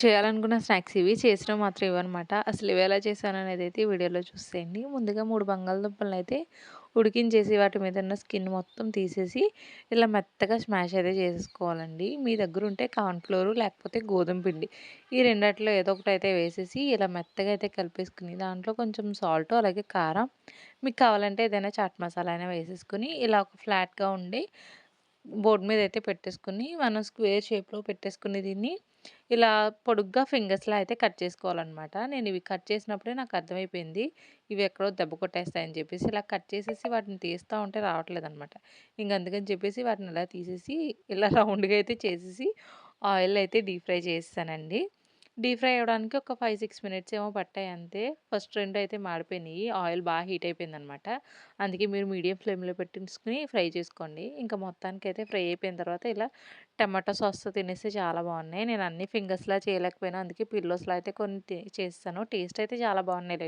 చేయాలనుకున్న స్నాక్స్ ఇవి. చేసిన మాత్రం ఇవన్నమాట. అసలు ఇవి ఎలా చేశాను అనేది అయితే వీడియోలో చూసేయండి. ముందుగా మూడు బంగాళదుంపలను అయితే ఉడికించేసి వాటి మీద ఉన్న స్కిన్ మొత్తం తీసేసి ఇలా మెత్తగా స్మాష్ అయితే చేసేసుకోవాలండి. మీ దగ్గర ఉంటే కార్న్ ఫ్లోర్ లేకపోతే గోధుమ పిండి ఈ రెండిట్లో ఏదో ఒకటి అయితే వేసేసి ఇలా మెత్తగా అయితే కలిపేసుకుని దాంట్లో కొంచెం సాల్ట్ అలాగే కారం మీకు కావాలంటే ఏదైనా చాట్ మసాలా అయినా వేసేసుకుని ఇలా ఒక ఫ్లాట్‌గా ఉండి బోర్డు మీద అయితే పెట్టేసుకుని మనం స్క్వేర్ షేప్‌లో పెట్టేసుకుని దీన్ని ఇలా పొడుగ్గా ఫింగర్స్లో అయితే కట్ చేసుకోవాలనమాట. నేను ఇవి కట్ చేసినప్పుడే నాకు అర్థమైపోయింది. ఇవి ఎక్కడో దెబ్బ కొట్టేస్తాయని చెప్పేసి ఇలా కట్ చేసేసి వాటిని తీస్తా ఉంటే రావట్లేదనమాట. ఇంక అందుకని చెప్పేసి వాటిని ఇలా తీసేసి ఇలా రౌండ్‌గా అయితే చేసేసి ఆయిల్ అయితే డీప్ ఫ్రై చేసేసానండి. డీప్ ఫ్రై అవ్వడానికి ఒక 5, 6 మినిట్స్ ఏమో పట్టాయి అంతే. ఫస్ట్ రెండు అయితే మాడిపోయినాయి. ఆయిల్ బాగా హీట్ అయిపోయిందనమాట. అందుకే మీరు మీడియం ఫ్లేమ్‌లో పెట్టించుకుని ఫ్రై చేసుకోండి. ఇంకా మొత్తానికి అయితే ఫ్రై అయిపోయిన తర్వాత ఇలా టమాటో సాస్‌తో తినేస్తే చాలా బాగున్నాయి. నేను అన్ని ఫింగర్స్‌లా చేయలేకపోయినా అందుకే పిల్లోస్‌లా అయితే కొన్ని చేస్తాను టేస్ట్ అయితే చాలా బాగున్నాయి